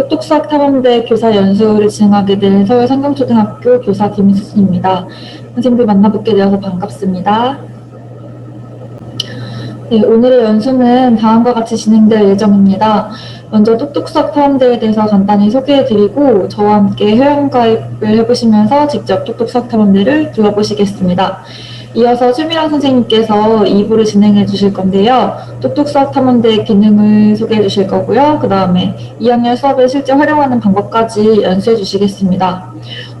똑똑수학 탐험대 교사 연수를 진행하게 된 서울 상경초등학교 교사 김수진입니다. 선생님들 만나뵙게 되어서 반갑습니다. 네, 오늘의 연수는 다음과 같이 진행될 예정입니다. 먼저 똑똑수학 탐험대에 대해서 간단히 소개해드리고 저와 함께 회원가입을 해보시면서 직접 똑똑수학 탐험대를 둘러보시겠습니다. 이어서 최미랑 선생님께서 2부를 진행해 주실 건데요. 똑똑 수학 탐험대 기능을 소개해 주실 거고요. 그 다음에 2학년 수업에 실제 활용하는 방법까지 연수해 주시겠습니다.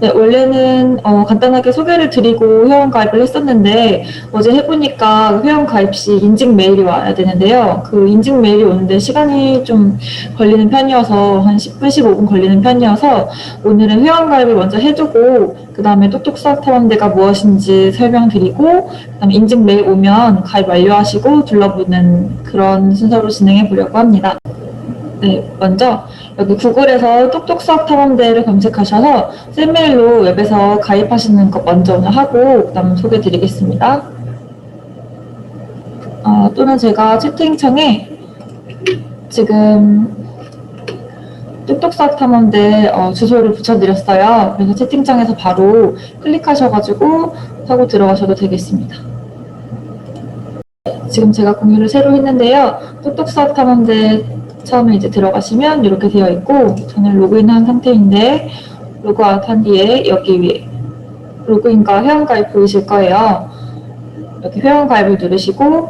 네, 원래는 어, 간단하게 소개를 드리고 회원 가입을 했었는데 어제 해보니까 회원 가입 시 인증 메일이 와야 되는데요. 그 인증 메일이 오는데 시간이 좀 걸리는 편이어서 한 10분, 15분 걸리는 편이어서 오늘은 회원 가입을 먼저 해두고 그 다음에 똑똑 수학 탐험대가 무엇인지 설명드리고 그 다음에 인증 메일 오면 가입 완료하시고 둘러보는 그런 순서로 진행해 보려고 합니다. 네, 먼저 여기 구글에서 똑똑수학 탐험대를 검색하셔서 셀메일로 웹에서 가입하시는 것 먼저 하고 그다음 소개 드리겠습니다. 어, 또는 제가 채팅창에 지금 똑똑수학 탐험대 어, 주소를 붙여드렸어요. 그래서 채팅창에서 바로 클릭하셔가지고 하고 들어가셔도 되겠습니다. 지금 제가 공유를 새로 했는데요. 똑똑수학 탐험대 처음에 이제 들어가시면 이렇게 되어 있고 저는 로그인한 상태인데 로그아웃 한 뒤에 여기 위에 로그인과 회원가입 보이실 거예요. 여기 회원가입을 누르시고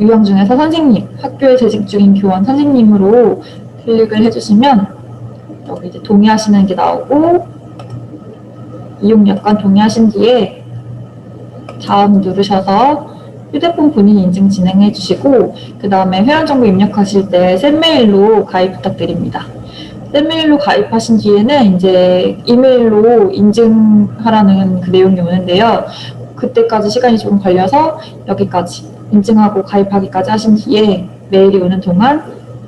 유형 중에서 선생님, 학교에 재직 중인 교원 선생님으로 클릭을 해주시면 여기 이제 동의하시는 게 나오고 이용 여건 동의하신 뒤에 다음 누르셔서 휴대폰 본인 인증 진행해 주시고 그 다음에 회원 정보 입력하실 때 샌메일로 가입 부탁드립니다. 샌메일로 가입하신 뒤에는 이제 이메일로 인증하라는 그 내용이 오는데요. 그때까지 시간이 조금 걸려서 여기까지 인증하고 가입하기까지 하신 뒤에 메일이 오는 동안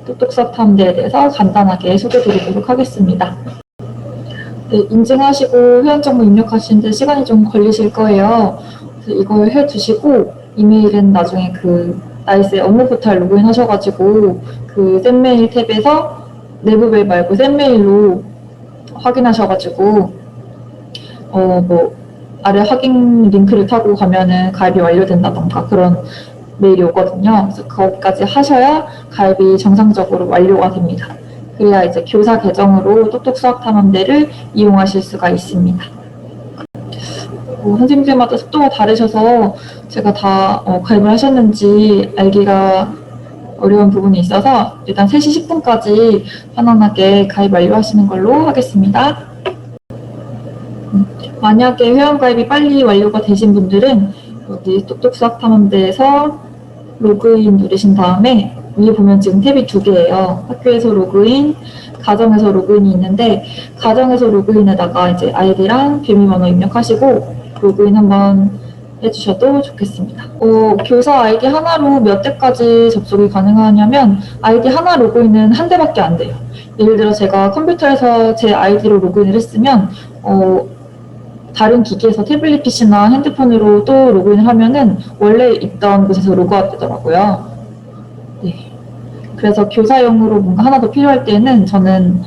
똑똑 수업 탐대에 대해서 간단하게 소개드리도록 하겠습니다. 네, 인증하시고 회원 정보 입력하시는데 시간이 좀 걸리실 거예요. 그래서 이걸 해두시고 이메일은 나중에 그 나이스의 업무 포탈 로그인 하셔가지고 그 샌메일 탭에서 내부 메일 말고 샌메일로 확인하셔가지고 어 뭐 아래 확인 링크를 타고 가면은 가입이 완료된다던가 그런 메일이 오거든요. 그래서 거기까지 하셔야 가입이 정상적으로 완료가 됩니다. 그래야 이제 교사 계정으로 똑똑 수학 탐험대를 이용하실 수가 있습니다. 뭐 선생님들마다 속도가 다르셔서 제가 다 어, 가입을 하셨는지 알기가 어려운 부분이 있어서 일단 3시 10분까지 편안하게 가입 완료하시는 걸로 하겠습니다. 음, 만약에 회원가입이 빨리 완료가 되신 분들은 여기 똑똑 수학 탐험대에서 로그인 누르신 다음에 위에 보면 지금 탭이 두 개예요. 학교에서 로그인, 가정에서 로그인이 있는데 가정에서 로그인에다가 이제 아이디랑 비밀번호 입력하시고 로그인 한번 해주셔도 좋겠습니다. 어, 교사 아이디 하나로 몇 대까지 접속이 가능하냐면 아이디 하나 로그인은 한 대밖에 안 돼요. 예를 들어 제가 컴퓨터에서 제 아이디로 로그인을 했으면 어, 다른 기기에서 태블릿 PC나 핸드폰으로 또 로그인을 하면은 원래 있던 곳에서 로그아웃 되더라고요. 네. 그래서 교사용으로 뭔가 하나 더 필요할 때는 저는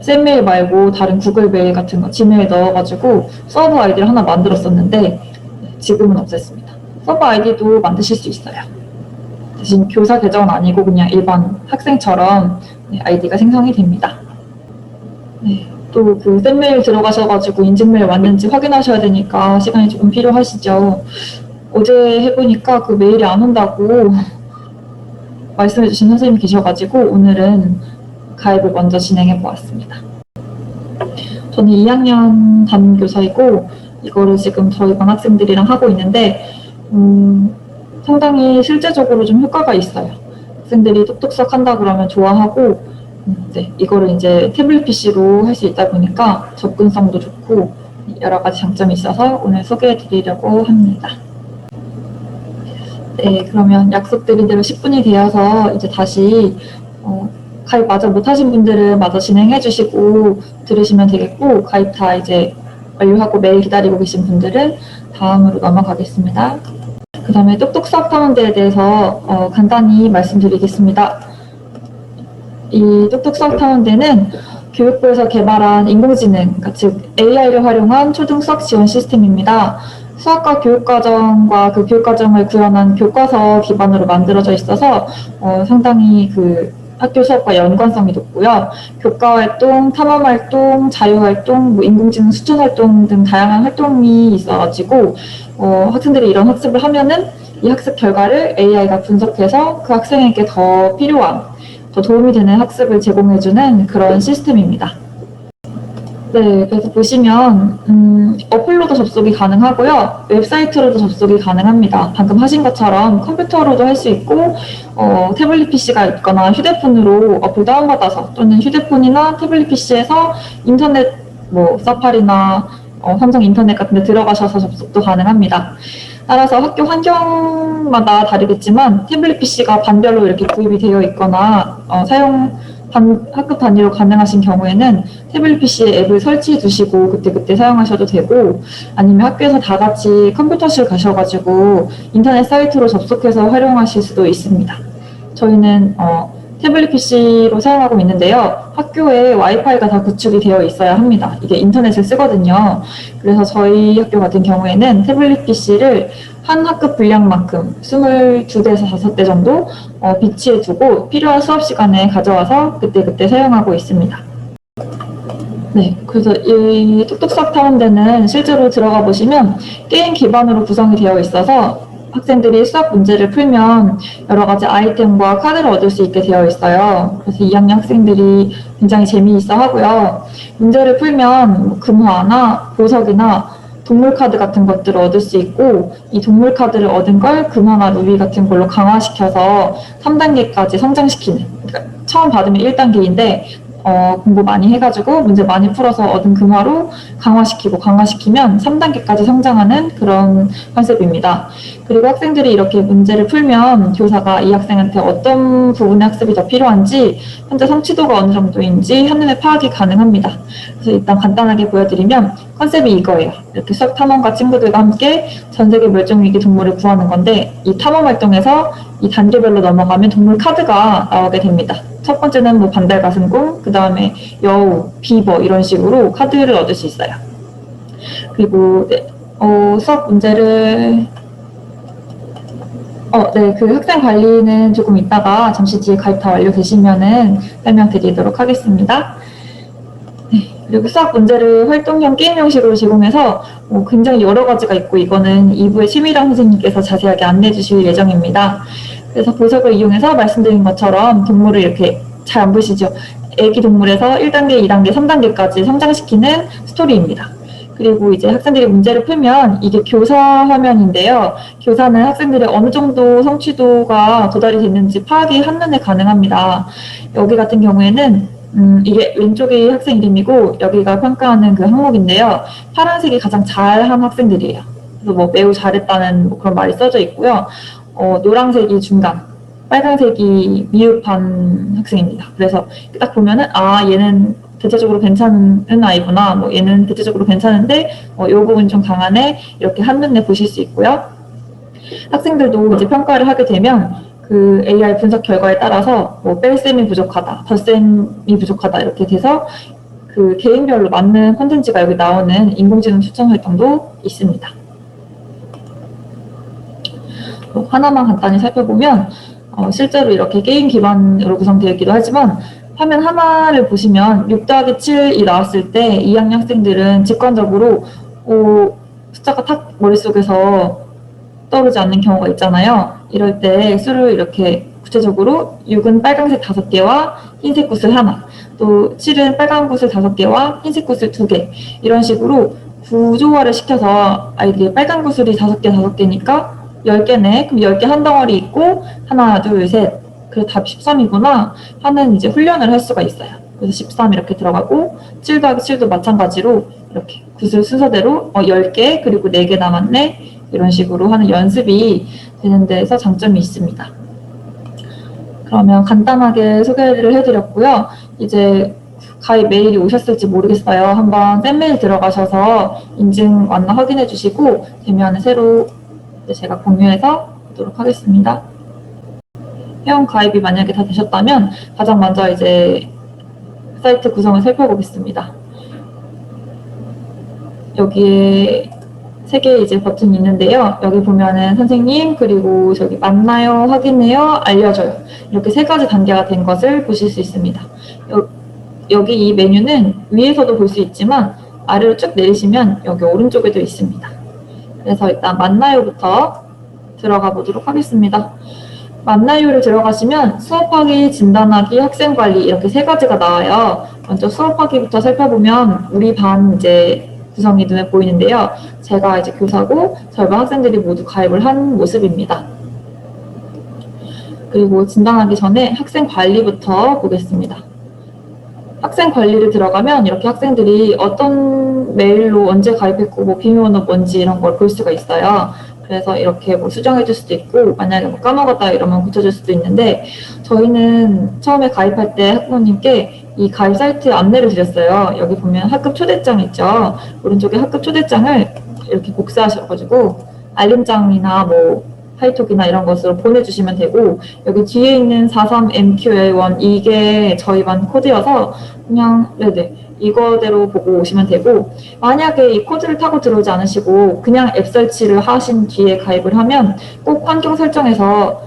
쌤메일 말고 다른 구글 메일 같은 거 지메일 넣어가지고 서버 아이디를 하나 만들었었는데 지금은 없앴습니다. 서버 아이디도 만드실 수 있어요. 대신 교사 계정은 아니고 그냥 일반 학생처럼 네, 아이디가 생성이 됩니다. 네, 또그 쌤메일 들어가셔가지고 인증메일 왔는지 확인하셔야 되니까 시간이 조금 필요하시죠. 어제 해보니까 그 메일이 안 온다고 말씀해주신 선생님이 계셔가지고 오늘은 가입을 먼저 진행해 보았습니다. 저는 2학년 담임 교사이고 이거를 지금 저희 반 학생들이랑 하고 있는데 음, 상당히 실제적으로 좀 효과가 있어요. 학생들이 똑똑똑 한다 그러면 좋아하고 음, 네, 이거를 이제 태블릿 PC로 할 수 있다 보니까 접근성도 좋고 여러 가지 장점이 있어서 오늘 소개해 드리려고 합니다. 네, 그러면 약속드린 대로 10분이 되어서 이제 다시 어, 가입 마저 못하신 분들은 마저 진행해 주시고 들으시면 되겠고 가입 다 이제 완료하고 매일 기다리고 계신 분들은 다음으로 넘어가겠습니다. 그 다음에 똑똑 수학 탐험대에 대해서 어, 간단히 말씀드리겠습니다. 이 똑똑 수학타운대는 교육부에서 개발한 인공지능, 그러니까 즉 AI를 활용한 초등 수학 지원 시스템입니다. 수학과 교육과정과 그 교육과정을 구현한 교과서 기반으로 만들어져 있어서 어, 상당히 그 학교 수업과 연관성이 높고요. 교과 활동, 탐험 활동, 자유 활동, 뭐 인공지능 수천 활동 등 다양한 활동이 있어가지고 어, 학생들이 이런 학습을 하면은 이 학습 결과를 AI가 분석해서 그 학생에게 더 필요한, 더 도움이 되는 학습을 제공해주는 그런 시스템입니다. 네, 그래서 보시면 음, 어플로도 접속이 가능하고요, 웹사이트로도 접속이 가능합니다. 방금 하신 것처럼 컴퓨터로도 할 수 있고, 어, 태블릿 PC가 있거나 휴대폰으로 어플 다운받아서 또는 휴대폰이나 태블릿 PC에서 인터넷 뭐 사파리나 어, 삼성 인터넷 같은 데 들어가셔서 접속도 가능합니다. 따라서 학교 환경마다 다르겠지만 태블릿 PC가 반별로 이렇게 구입이 되어 있거나 어, 사용 단, 학급 단위로 가능하신 경우에는 태블릿 PC에 앱을 설치해 두시고 그때그때 사용하셔도 되고 아니면 학교에서 다 같이 컴퓨터실 가셔가지고 인터넷 사이트로 접속해서 활용하실 수도 있습니다. 저희는 어, 태블릿 PC로 사용하고 있는데요. 학교에 와이파이가 다 구축이 되어 있어야 합니다. 이게 인터넷을 쓰거든요. 그래서 저희 학교 같은 경우에는 태블릿 PC를 한 학급 분량만큼 22대에서 5대 정도 어, 비치해 두고 필요한 수업 시간에 가져와서 그때그때 사용하고 있습니다. 네, 그래서 이 수학 타운대는 실제로 들어가 보시면 게임 기반으로 구성이 되어 있어서 학생들이 수학 문제를 풀면 여러 가지 아이템과 카드를 얻을 수 있게 되어 있어요. 그래서 2학년 학생들이 굉장히 재미있어 하고요. 문제를 풀면 뭐 금화나 보석이나 동물 카드 같은 것들을 얻을 수 있고 이 동물 카드를 얻은 걸 금화나 루비 같은 걸로 강화시켜서 3단계까지 성장시키는 그러니까 처음 받으면 1단계인데 어, 공부 많이 해가지고 문제 많이 풀어서 얻은 금화로 강화시키고 강화시키면 3단계까지 성장하는 그런 컨셉입니다. 그리고 학생들이 이렇게 문제를 풀면 교사가 이 학생한테 어떤 부분의 학습이 더 필요한지 현재 성취도가 어느 정도인지 한눈에 파악이 가능합니다. 그래서 일단 간단하게 보여드리면 컨셉이 이거예요. 이렇게 수학 탐험가 친구들과 함께 전 세계 멸종위기 동물을 구하는 건데 이 탐험 활동에서 이 단계별로 넘어가면 동물 카드가 나오게 됩니다. 첫 번째는 뭐 반달 가슴곰, 그 다음에 여우, 비버 이런 식으로 카드를 얻을 수 있어요. 그리고 네, 어, 수학 문제를 어, 네, 그 학생 관리는 조금 이따가 잠시 뒤에 가입 다 완료되시면은 설명드리도록 하겠습니다. 네, 그리고 수학 문제를 활동형 게임 형식으로 제공해서 어, 굉장히 여러 가지가 있고 이거는 2부의 심의랑 선생님께서 자세하게 안내해 주실 예정입니다. 그래서 보석을 이용해서 말씀드린 것처럼 동물을 이렇게 잘 안 보시죠? 애기 동물에서 1단계, 2단계, 3단계까지 성장시키는 스토리입니다. 그리고 이제 학생들이 문제를 풀면 이게 교사 화면인데요. 교사는 학생들의 어느 정도 성취도가 도달이 됐는지 파악이 한눈에 가능합니다. 여기 같은 경우에는 음, 이게 왼쪽이 학생 이름이고 여기가 평가하는 그 항목인데요. 파란색이 가장 잘한 학생들이에요. 그래서 뭐 매우 잘했다는 뭐 그런 말이 써져 있고요. 어, 노란색이 중간, 빨간색이 미흡한 학생입니다. 그래서 딱 보면은 아 얘는 대체적으로 괜찮은 아이구나. 뭐 얘는 대체적으로 괜찮은데 어, 이 부분 좀 강하네. 이렇게 한눈에 보실 수 있고요. 학생들도 이제 평가를 하게 되면 그 AI 분석 결과에 따라서 뭐 뺄셈이 부족하다, 덧셈이 부족하다 이렇게 돼서 그 개인별로 맞는 콘텐츠가 여기 나오는 인공지능 추천 활동도 있습니다. 뭐 하나만 간단히 살펴보면 어, 실제로 이렇게 게임 기반으로 구성되어 있기도 하지만 화면 하나를 보시면 6 더하기 7이 나왔을 때 2학년 학생들은 직관적으로 오, 숫자가 탁 머릿속에서 떠오르지 않는 경우가 있잖아요. 이럴 때 수를 이렇게 구체적으로 6은 빨간색 5개와 흰색 구슬 하나, 또 7은 빨간 구슬 5개와 흰색 구슬 2개 이런 식으로 구조화를 시켜서 아이들이 빨간 구슬이 5개 5개니까 10개네. 그럼 10개 한 덩어리 있고 하나, 둘, 셋. 그래 답 13이구나 하는 이제 훈련을 할 수가 있어요. 그래서 13 이렇게 들어가고 7 더하기 7도 마찬가지로 이렇게 구슬 순서대로 어, 10개 그리고 4개 남았네 이런 식으로 하는 연습이 되는 데서 장점이 있습니다. 그러면 간단하게 소개를 해드렸고요. 이제 가입 메일이 오셨을지 모르겠어요. 한번 팬메일 들어가셔서 인증 왔나 확인해 주시고 되면 새로 제가 공유해서 보도록 하겠습니다. 회원 가입이 만약에 다 되셨다면 가장 먼저 이제 사이트 구성을 살펴보겠습니다. 여기에 세 개의 이제 버튼이 있는데요. 여기 보면은 선생님 그리고 저기 맞나요, 확인해요, 알려줘요. 이렇게 세 가지 단계가 된 것을 보실 수 있습니다. 여, 여기 이 메뉴는 위에서도 볼 수 있지만 아래로 쭉 내리시면 여기 오른쪽에도 있습니다. 그래서 일단 맞나요부터 들어가 보도록 하겠습니다. 맞나요를 들어가시면 수업하기, 진단하기, 학생관리 이렇게 세 가지가 나와요. 먼저 수업하기부터 살펴보면 우리 반 이제 구성이 눈에 보이는데요. 제가 이제 교사고 절반 학생들이 모두 가입을 한 모습입니다. 그리고 진단하기 전에 학생 관리부터 보겠습니다. 학생 관리를 들어가면 이렇게 학생들이 어떤 메일로 언제 가입했고 뭐 비밀번호 뭔지 이런 걸 볼 수가 있어요. 그래서 이렇게 뭐 수정해 줄 수도 있고 만약에 뭐 까먹었다 이러면 고쳐 줄 수도 있는데 저희는 처음에 가입할 때 학부모님께 이 가입 사이트 안내를 드렸어요. 여기 보면 학급 초대장 있죠. 오른쪽에 학급 초대장을 이렇게 복사하셔가지고 알림장이나 뭐 하이톡이나 이런 것으로 보내주시면 되고 여기 뒤에 있는 43MQL1 이게 저희 반 코드여서 그냥 네네 이거대로 보고 오시면 되고 만약에 이 코드를 타고 들어오지 않으시고 그냥 앱 설치를 하신 뒤에 가입을 하면 꼭 환경 설정에서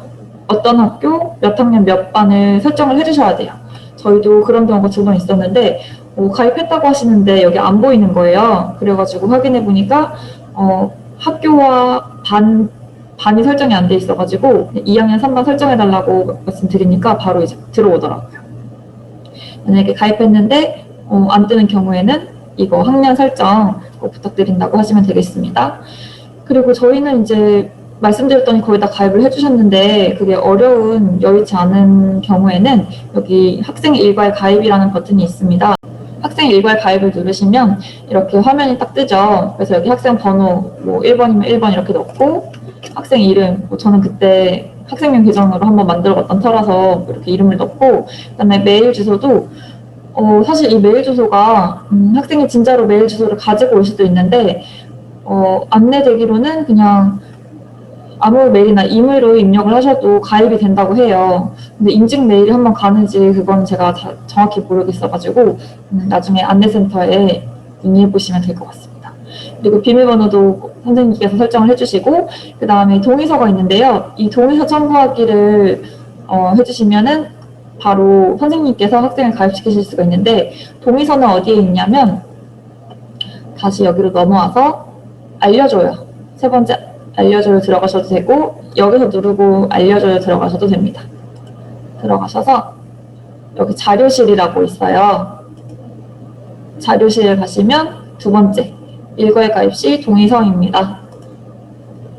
어떤 학교 몇 학년 몇 반을 설정을 해주셔야 돼요. 저희도 그런 경우가 두번 있었는데 어, 가입했다고 하시는데 여기 안 보이는 거예요. 그래가지고 확인해 보니까 어, 학교와 반 반이 설정이 안 돼 있어가지고 2학년 3반 설정해달라고 말씀드리니까 바로 이제 들어오더라고요. 만약에 가입했는데 어, 안 뜨는 경우에는 이거 학년 설정 꼭 부탁드린다고 하시면 되겠습니다. 그리고 저희는 이제 말씀드렸더니 거의 다 가입을 해주셨는데 그게 어려운 여의치 않은 경우에는 여기 학생 일괄 가입이라는 버튼이 있습니다. 학생 일괄 가입을 누르시면 이렇게 화면이 딱 뜨죠. 그래서 여기 학생 번호 뭐 1번이면 1번 이렇게 넣고 학생 이름 뭐 저는 그때 학생명 계정으로 한번 만들어봤던 터라서 이렇게 이름을 넣고 그다음에 메일 주소도 어, 사실 이 메일 주소가 음, 학생이 진짜로 메일 주소를 가지고 올 수도 있는데 어, 안내되기로는 그냥 아무 메일이나 이메일로 입력을 하셔도 가입이 된다고 해요. 근데 인증 메일이 한번 가는지 그건 제가 자- 정확히 모르겠어가지고 음, 나중에 안내센터에 문의해 보시면 될 것 같습니다. 그리고 비밀번호도 선생님께서 설정을 해주시고 그 다음에 동의서가 있는데요. 이 동의서 첨부하기를 어, 해주시면은 바로 선생님께서 학생을 가입시키실 수가 있는데 동의서는 어디에 있냐면 다시 여기로 넘어와서 알려줘요. 세 번째 알려줘요 들어가셔도 되고 여기서 누르고 알려줘요 들어가셔도 됩니다. 들어가셔서 여기 자료실이라고 있어요. 자료실 가시면 두 번째 일괄 가입 시 동의서입니다.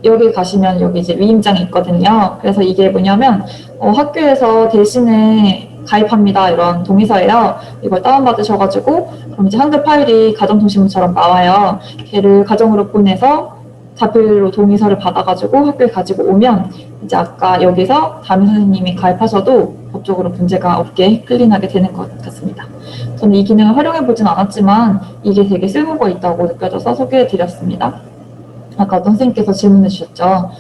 여기 가시면 여기 이제 위임장이 있거든요. 그래서 이게 뭐냐면 어, 학교에서 대신에 가입합니다 이런 동의서예요. 이걸 다운받으셔가지고 그럼 이제 한글 파일이 가정통신문처럼 나와요. 걔를 가정으로 보내서 자필로 동의서를 받아가지고 학교에 가지고 오면 이제 아까 여기서 담임 선생님이 가입하셔도 법적으로 문제가 없게 클린하게 되는 것 같습니다. 저는 이 기능을 활용해 보진 않았지만 이게 되게 쓸모가 있다고 느껴져서 소개해 드렸습니다. 아까 선생님께서 질문해 주셨죠.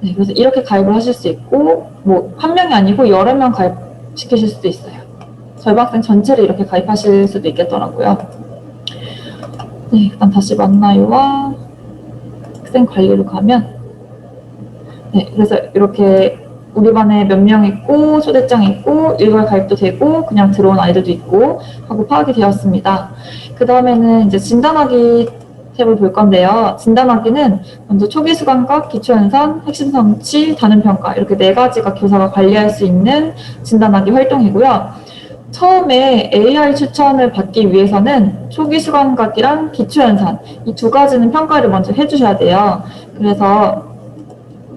네, 그래서 이렇게 가입을 하실 수 있고 뭐 한 명이 아니고 여러 명 가입시키실 수도 있어요. 절반 학생 전체를 이렇게 가입하실 수도 있겠더라고요. 네, 일단 다시 만나요와 학생 관리로 가면 네, 그래서 이렇게 우리 반에 몇 명 있고 초대장 있고 일괄 가입도 되고 그냥 들어온 아이들도 있고 하고 파악이 되었습니다. 그 다음에는 이제 진단하기 탭을 볼 건데요. 진단하기는 먼저 초기 수강과 기초연산, 핵심 성취, 단원 평가 이렇게 네 가지가 교사가 관리할 수 있는 진단하기 활동이고요. 처음에 AI 추천을 받기 위해서는 초기 수강각이랑 기초연산 이 두 가지는 평가를 먼저 해주셔야 돼요. 그래서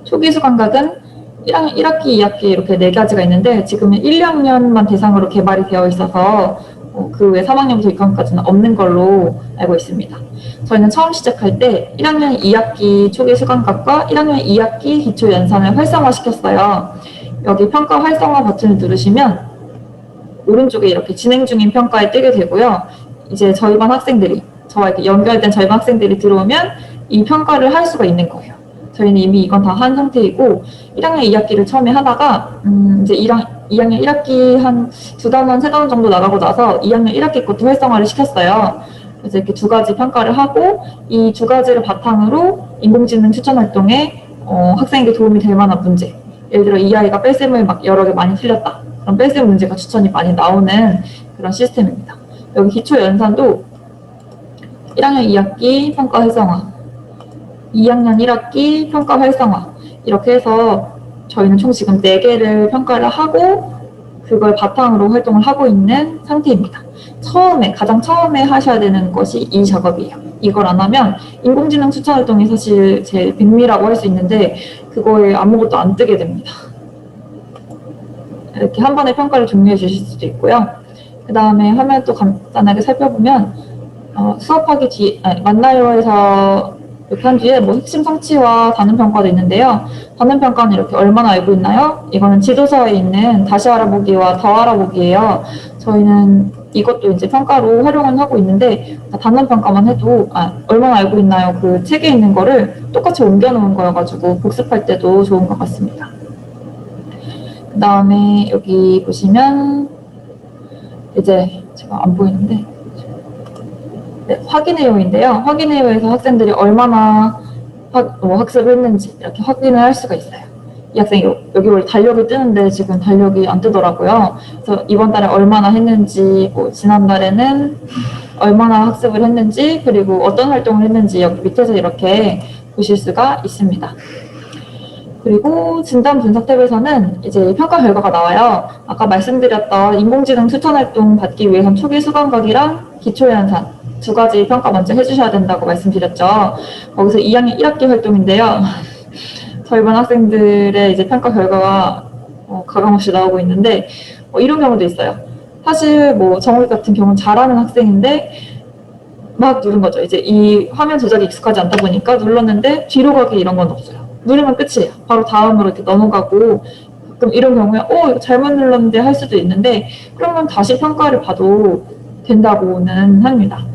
초기 수강각은 1학, 1학기, 2학기 이렇게 네 가지가 있는데 지금은 1, 2학년만 대상으로 개발이 되어 있어서 어, 그외 3학년부터 6학년까지는 없는 걸로 알고 있습니다. 저희는 처음 시작할 때 1학년 2학기 초기 수강각과 1학년 2학기 기초 연산을 활성화시켰어요. 여기 평가 활성화 버튼을 누르시면 오른쪽에 이렇게 진행 중인 평가에 뜨게 되고요. 이제 저희 반 학생들이 저와 이렇게 연결된 저희 반 학생들이 들어오면 이 평가를 할 수가 있는 거예요. 저희는 이미 이건 다 한 상태이고 1학년 2학기를 처음에 하다가 음, 이제 1학, 2학년 1학기 한 두 달만 세달 정도 나가고 나서 2학년 1학기 것도 활성화를 시켰어요. 그래서 이렇게 두 가지 평가를 하고 이 두 가지를 바탕으로 인공지능 추천 활동에 어, 학생에게 도움이 될 만한 문제. 예를 들어 이 아이가 뺄셈을 막 여러 개 많이 틀렸다. 그럼 뺄셈 문제가 추천이 많이 나오는 그런 시스템입니다. 여기 기초 연산도 1학년 2학기 평가 활성화, 2학년 1학기 평가 활성화 이렇게 해서 저희는 총 지금 4개를 평가를 하고 그걸 바탕으로 활동을 하고 있는 상태입니다. 처음에 가장 처음에 하셔야 되는 것이 이 작업이에요. 이걸 안 하면 인공지능 추천 활동이 사실 제일 백미라고 할 수 있는데 그거에 아무것도 안 뜨게 됩니다. 이렇게 한 번에 평가를 종료해 주실 수도 있고요. 그 다음에 화면 또 간단하게 살펴보면 어, 수업하기 뒤 아니, 만나요에서 뒤에 뭐 핵심 성취와 단원 평가도 있는데요. 단원 평가는 이렇게 얼마나 알고 있나요? 이거는 지도서에 있는 다시 알아보기와 더 알아보기예요. 저희는 이것도 이제 평가로 활용을 하고 있는데 단원 평가만 해도 아, 얼마나 알고 있나요? 그 책에 있는 거를 똑같이 옮겨 놓은 거여가지고 복습할 때도 좋은 것 같습니다. 그 다음에 여기 보시면 이제 제가 안 보이는데 네, 확인해요인데요. 확인해요에서 학생들이 얼마나 학, 뭐 학습을 했는지 이렇게 확인을 할 수가 있어요. 이 학생이 요- 여기 원래 달력이 뜨는데 지금 달력이 안 뜨더라고요. 그래서 이번 달에 얼마나 했는지, 뭐 지난달에는 얼마나 학습을 했는지, 그리고 어떤 활동을 했는지 여기 밑에서 이렇게 보실 수가 있습니다. 그리고 진단 분석 탭에서는 이제 평가 결과가 나와요. 아까 말씀드렸던 인공지능 추천 활동 받기 위해선 초기 수강각이랑 기초 연산 두 가지 평가 먼저 해주셔야 된다고 말씀드렸죠. 거기서 2학년 1학기 활동인데요. 젊은 학생들의 이제 평가 결과가 어, 가감없이 나오고 있는데 어, 이런 경우도 있어요. 사실 뭐 정우 같은 경우는 잘하는 학생인데 막 누른 거죠. 이제 이 화면 조작이 익숙하지 않다 보니까 눌렀는데 뒤로 가기 이런 건 없어요. 누르면 끝이에요. 바로 다음으로 이렇게 넘어가고 가끔 이런 경우에 어 잘못 눌렀는데 할 수도 있는데 그러면 다시 평가를 봐도 된다고는 합니다.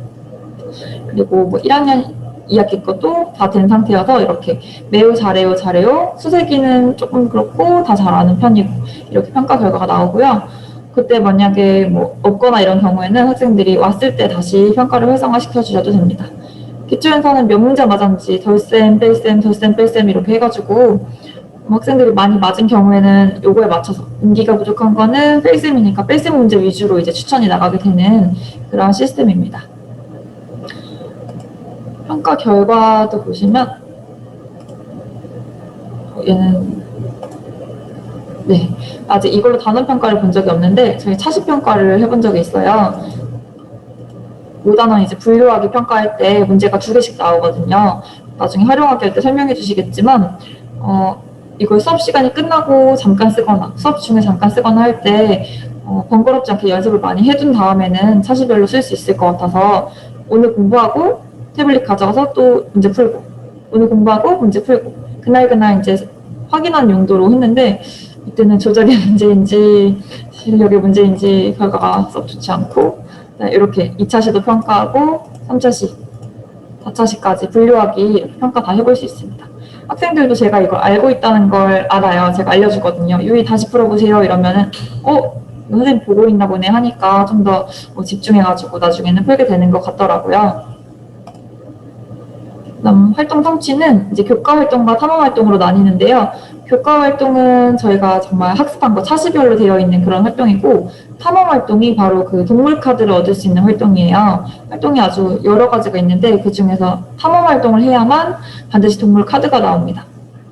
그리고 뭐 1학년 2학기 것도 다 된 상태여서 이렇게 매우 잘해요, 잘해요. 수세기는 조금 그렇고 다 잘하는 편이고 이렇게 평가 결과가 나오고요. 그때 만약에 뭐 없거나 이런 경우에는 학생들이 왔을 때 다시 평가를 활성화 시켜 주셔도 됩니다. 기초연산은 몇 문제 맞았는지 덜셈, 뺄셈, 덜셈, 뺄셈 이렇게 해가지고 뭐 학생들이 많이 맞은 경우에는 요거에 맞춰서 인기가 부족한 거는 뺄셈이니까 뺄셈 문제 위주로 이제 추천이 나가게 되는 그런 시스템입니다. 평가 결과도 보시면 어, 얘는 네 아직 이걸로 단원 평가를 본 적이 없는데 저희 차시 평가를 해본 적이 있어요. 5단원 이제 분류하기 평가할 때 문제가 두 개씩 나오거든요. 나중에 활용하기 할 때 설명해 주시겠지만 어, 이걸 수업 시간이 끝나고 잠깐 쓰거나 수업 중에 잠깐 쓰거나 할때 어, 번거롭지 않게 연습을 많이 해둔 다음에는 차시별로 쓸 수 있을 것 같아서 오늘 공부하고 태블릿 가져가서 또 문제 풀고 오늘 공부하고 문제 풀고 그날 그날 이제 확인한 용도로 했는데 이때는 조작의 문제인지 실력의 문제인지 결과가 썩 좋지 않고 네, 이렇게 2차 시도 평가하고 3차 시, 4차 시까지 분류하기 평가 다 해볼 수 있습니다. 학생들도 제가 이걸 알고 있다는 걸 알아요. 제가 알려주거든요. 유희 다시 풀어보세요. 이러면은 어? 선생님 보고 있나 보네 하니까 좀 더 집중해가지고 나중에는 풀게 되는 것 같더라고요. 그다음 활동 성취는 이제 교과 활동과 탐험 활동으로 나뉘는데요. 교과 활동은 저희가 정말 학습한 거 차시별로 되어 있는 그런 활동이고 탐험 활동이 바로 그 동물 카드를 얻을 수 있는 활동이에요. 활동이 아주 여러 가지가 있는데 그 중에서 탐험 활동을 해야만 반드시 동물 카드가 나옵니다.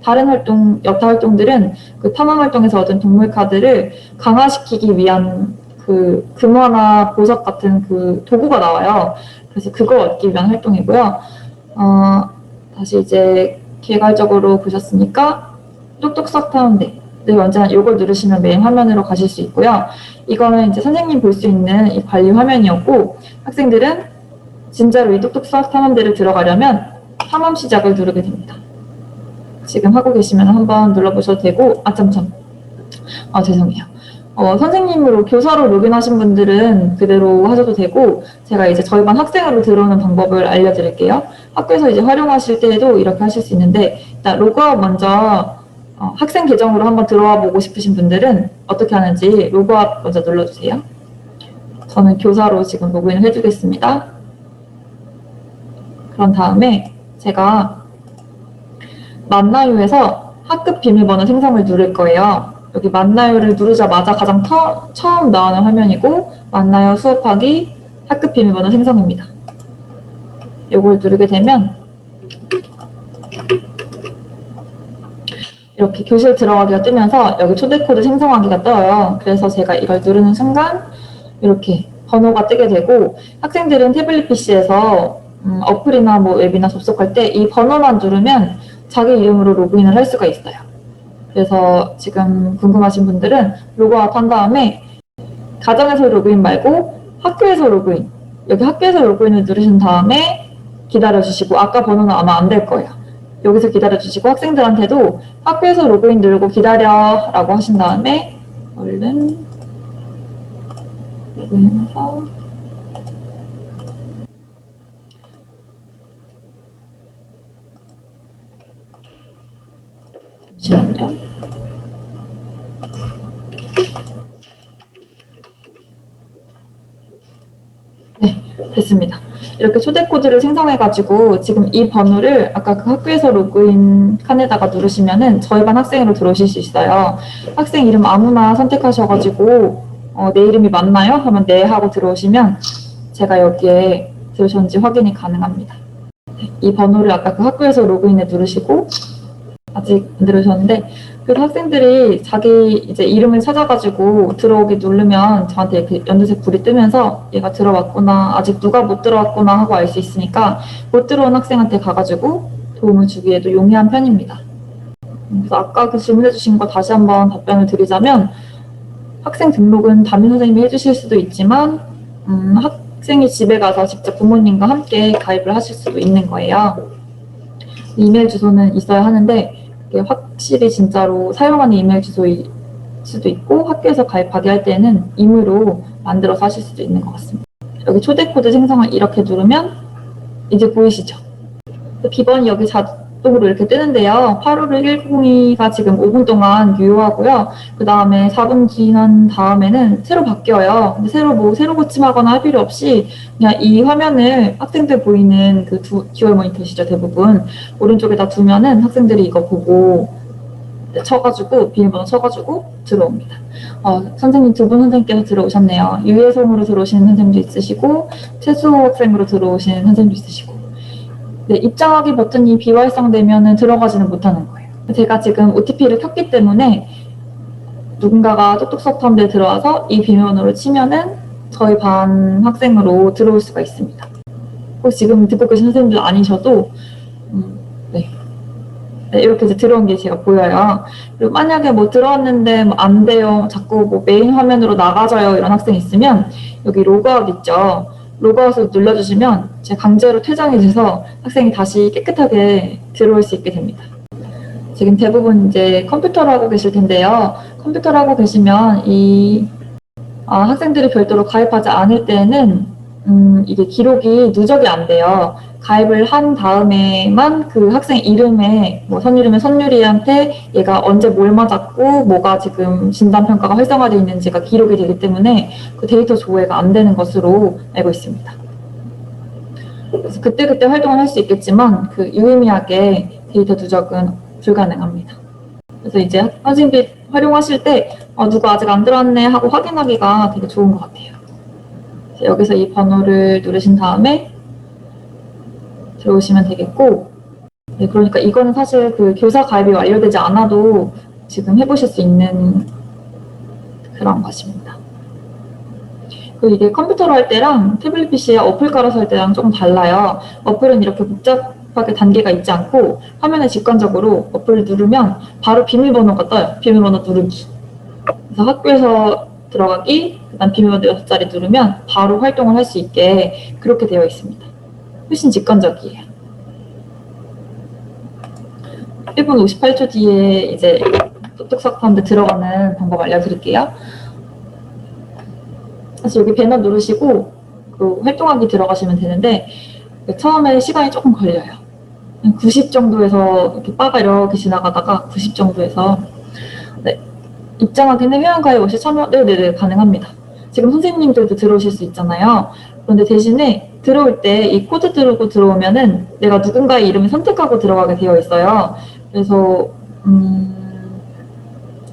다른 활동, 여타 활동들은 그 탐험 활동에서 얻은 동물 카드를 강화시키기 위한 그 금화나 보석 같은 그 도구가 나와요. 그래서 그걸 얻기 위한 활동이고요. 어, 다시 이제 개괄적으로 보셨으니까 똑똑 썩 타운데 늘 언제나 이걸 누르시면 메인 화면으로 가실 수 있고요. 이거는 이제 선생님 볼 수 있는 이 관리 화면이었고 학생들은 진짜로 이 똑똑 썩 탐험대를 들어가려면 탐험 시작을 누르게 됩니다. 지금 하고 계시면 한번 눌러보셔도 되고 아 잠깐 아 죄송해요. 어, 선생님으로 교사로 로그인하신 분들은 그대로 하셔도 되고 제가 이제 저희 반 학생으로 들어오는 방법을 알려드릴게요. 학교에서 이제 활용하실 때에도 이렇게 하실 수 있는데 일단 로그아웃 먼저 어, 학생 계정으로 한번 들어와 보고 싶으신 분들은 어떻게 하는지 로그아웃 먼저 눌러주세요. 저는 교사로 지금 로그인을 해주겠습니다. 그런 다음에 제가 만나요에서 학급 비밀번호 생성을 누를 거예요. 여기 만나요를 누르자마자 가장 처, 처음 나오는 화면이고 만나요 수업하기 학급 비밀번호 생성입니다. 이걸 누르게 되면 이렇게 교실 들어가기가 뜨면서 여기 초대 코드 생성하기가 떠요. 그래서 제가 이걸 누르는 순간 이렇게 번호가 뜨게 되고 학생들은 태블릿 PC에서 음, 어플이나 뭐 웹이나 접속할 때 이 번호만 누르면 자기 이름으로 로그인을 할 수가 있어요. 그래서 지금 궁금하신 분들은 로그아웃 한 다음에 가정에서 로그인 말고 학교에서 로그인 여기 학교에서 로그인을 누르신 다음에 기다려 주시고 아까 번호는 아마 안 될 거예요. 여기서 기다려 주시고 학생들한테도 학교에서 로그인 누르고 기다려 라고 하신 다음에 얼른 로그인해서 잠시만요. 네, 됐습니다. 이렇게 초대 코드를 생성해가지고 지금 이 번호를 아까 그 학교에서 로그인 칸에다가 누르시면은 저희 반 학생으로 들어오실 수 있어요. 학생 이름 아무나 선택하셔가지고 어, 내 이름이 맞나요? 하면 네 하고 들어오시면 제가 여기에 들으셨는지 확인이 가능합니다. 네, 이 번호를 아까 그 학교에서 로그인에 누르시고 아직 안 들으셨는데 그 학생들이 자기 이제 이름을 찾아가지고 들어오기 누르면 저한테 이렇게 연두색 불이 뜨면서 얘가 들어왔구나 아직 누가 못 들어왔구나 하고 알 수 있으니까 못 들어온 학생한테 가가지고 도움을 주기에도 용이한 편입니다. 그래서 아까 그 질문해 주신 거 다시 한번 답변을 드리자면 학생 등록은 담임 선생님이 해주실 수도 있지만 음, 학생이 집에 가서 직접 부모님과 함께 가입을 하실 수도 있는 거예요. 이메일 주소는 있어야 하는데 확실히 진짜로 사용하는 이메일 주소일 수도 있고 학교에서 가입하게 할 때는 임의로 만들어서 하실 수도 있는 것 같습니다. 여기 초대 코드 생성을 이렇게 누르면 이제 보이시죠? 비번이 여기 자 동으로 이렇게 뜨는데요. 851 102가 지금 5분 동안 유효하고요. 그 다음에 4분 지난 다음에는 새로 바뀌어요. 근데 새로 뭐 새로 고침하거나 할 필요 없이 그냥 이 화면을 학생들 보이는 그 두, 듀얼 모니터시죠 대부분 오른쪽에다 두면은 학생들이 이거 보고 쳐가지고 비밀번호 쳐가지고 들어옵니다. 어, 선생님 두 분 선생님께서 들어오셨네요. 유예송으로 들어오시는 선생님도 있으시고 최수 학생으로 들어오시는 선생님도 있으시고 네, 입장하기 버튼이 비활성되면은 들어가지는 못하는 거예요. 제가 지금 OTP를 켰기 때문에 누군가가 똑똑 서탐에 들어와서 이 비밀번호를 치면은 저희 반 학생으로 들어올 수가 있습니다. 혹시 지금 듣고 계신 선생님들 아니셔도 음, 네. 네, 이렇게 이제 들어온 게 제가 보여요. 그리고 만약에 뭐 들어왔는데 뭐 안 돼요, 자꾸 뭐 메인 화면으로 나가져요 이런 학생 있으면 여기 로그아웃 있죠. 로그아웃을 눌러주시면 제 강제로 퇴장이 돼서 학생이 다시 깨끗하게 들어올 수 있게 됩니다. 지금 대부분 이제 컴퓨터를 하고 계실 텐데요. 컴퓨터를 하고 계시면 이 아, 학생들이 별도로 가입하지 않을 때는 음, 이게 기록이 누적이 안 돼요. 가입을 한 다음에만 그 학생 이름에 뭐 선율이면 선율이한테 얘가 언제 뭘 맞았고 뭐가 지금 진단 평가가 활성화되어 있는지가 기록이 되기 때문에 그 데이터 조회가 안 되는 것으로 알고 있습니다. 그래서 그때 그때 활동을 할 수 있겠지만 그 유의미하게 데이터 누적은 불가능합니다. 그래서 이제 선생님들이 활용하실 때 어, 누가 아직 안 들어왔네 하고 확인하기가 되게 좋은 것 같아요. 여기서 이 번호를 누르신 다음에 들어오시면 되겠고 네, 그러니까 이거는 사실 그 교사 가입이 완료되지 않아도 지금 해보실 수 있는 그런 것입니다. 그리고 이게 컴퓨터로 할 때랑 태블릿 PC에 어플 깔아서 할 때랑 조금 달라요. 어플은 이렇게 복잡하게 단계가 있지 않고 화면에 직관적으로 어플을 누르면 바로 비밀번호가 떠요. 비밀번호 누르기. 그래서 학교에서 들어가기, 그다음 비밀번호 6자리 누르면 바로 활동을 할 수 있게 그렇게 되어 있습니다. 훨씬 직관적이에요. 1분 58초 뒤에 이제 똑똑석한데 들어가는 방법 알려드릴게요. 그래서 여기 배너 누르시고 그 활동하기 들어가시면 되는데 처음에 시간이 조금 걸려요. 90 정도에서 이렇게 바가 이렇게 지나가다가 90 정도에서 네. 입장하기는 회원가입 없이 참여 네네네 가능합니다. 지금 선생님들도 들어오실 수 있잖아요. 그런데 대신에 들어올 때 이 코드 들고 들어오면은 내가 누군가의 이름을 선택하고 들어가게 되어 있어요. 그래서 음,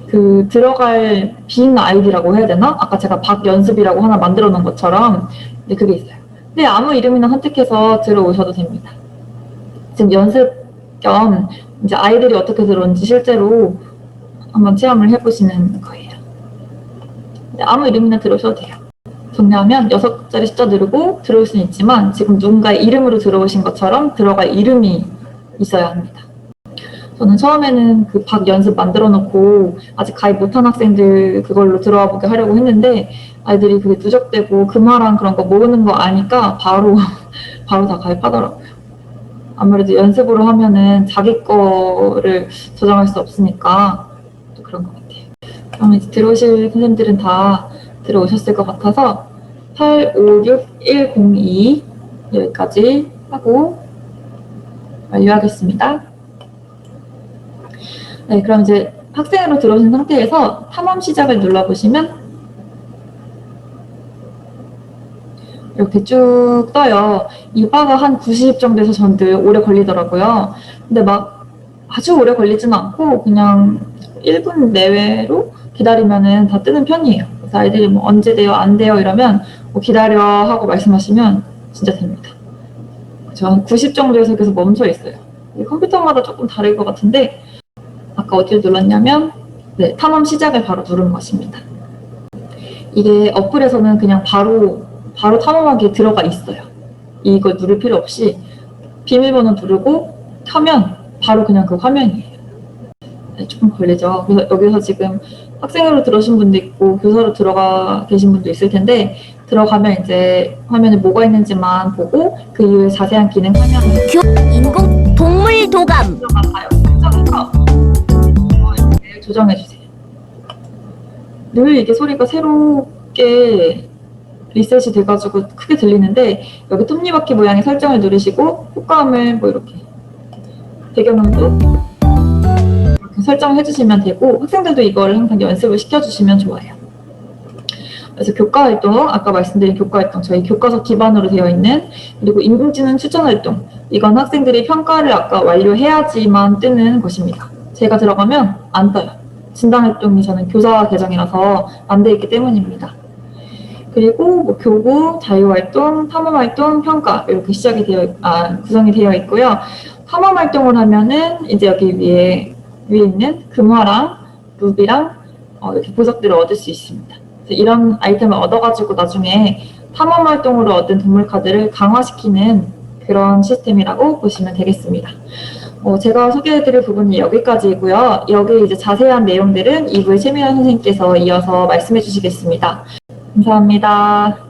그 들어갈 빈 아이디라고 해야 되나? 아까 제가 박 연습이라고 하나 만들어 놓은 것처럼 네, 그게 있어요. 근데 아무 이름이나 선택해서 들어오셔도 됩니다. 지금 연습 겸 이제 아이들이 어떻게 들어오는지 실제로 한번 체험을 해보시는 거예요. 네, 아무 이름이나 들어오셔도 돼요. 정리하면 여섯 자리 숫자 누르고 들어올 수는 있지만 지금 누군가의 이름으로 들어오신 것처럼 들어갈 이름이 있어야 합니다. 저는 처음에는 그 박 연습 만들어 놓고 아직 가입 못한 학생들 그걸로 들어와 보게 하려고 했는데 아이들이 그게 누적되고 금화랑 그런 거 모으는 거 아니까 바로 바로 다 가입하더라고요. 아무래도 연습으로 하면은 자기 거를 저장할 수 없으니까 또 그런 것같 그럼 이제 들어오실 선생님들은 다 들어오셨을 것 같아서 856102 여기까지 하고 완료하겠습니다. 네, 그럼 이제 학생으로 들어오신 상태에서 탐험 시작을 눌러보시면 이렇게 쭉 떠요. 이 바가 한 90 정도 에서 전들 오래 걸리더라고요. 근데 막 아주 오래 걸리지는 않고 그냥 1분 내외로 기다리면은 다 뜨는 편이에요. 그래서 아이들이 뭐 언제 돼요, 안 돼요 이러면 뭐 기다려 하고 말씀하시면 진짜 됩니다. 저 90 정도에서 계속 멈춰 있어요. 이 컴퓨터마다 조금 다를 것 같은데 아까 어디를 눌렀냐면 네, 탐험 시작을 바로 누른 것입니다. 이게 어플에서는 그냥 바로 바로 탐험하기에 들어가 있어요. 이걸 누를 필요 없이 비밀번호 누르고 켜면 바로 그냥 그 화면이에요. 네, 조금 걸리죠. 그래서 여기서 지금 학생으로 들어오신 분도 있고 교사로 들어가 계신 분도 있을 텐데 들어가면 이제 화면에 뭐가 있는지만 보고 그 이후에 자세한 기능 화면을 인공 동물 도감 들어가 봐요. 설정해서 어, 이렇게 조정해 주세요. 늘 이게 소리가 새롭게 리셋이 돼가지고 크게 들리는데 여기 톱니바퀴 모양의 설정을 누르시고 효과음을 뭐 이렇게 배경음도 설정해 주시면 되고 학생들도 이걸 항상 연습을 시켜주시면 좋아요. 그래서 교과 활동, 아까 말씀드린 교과 활동, 저희 교과서 기반으로 되어 있는 그리고 인공지능 추천 활동, 이건 학생들이 평가를 아까 완료해야지만 뜨는 것입니다. 제가 들어가면 안 떠요. 진단 활동이 저는 교사 계정이라서 안 돼 있기 때문입니다. 그리고 뭐 교구, 자유활동, 탐험활동, 평가 이렇게 시작이 되어 있- 아, 구성이 되어 있고요. 탐험활동을 하면은 이제 여기 위에 위에 있는 금화랑 루비랑 어, 이렇게 보석들을 얻을 수 있습니다. 이런 아이템을 얻어가지고 나중에 탐험 활동으로 얻은 동물 카드를 강화시키는 그런 시스템이라고 보시면 되겠습니다. 어, 제가 소개해드릴 부분이 여기까지이고요. 여기 이제 자세한 내용들은 이부의 최민환 선생님께서 이어서 말씀해 주시겠습니다. 감사합니다.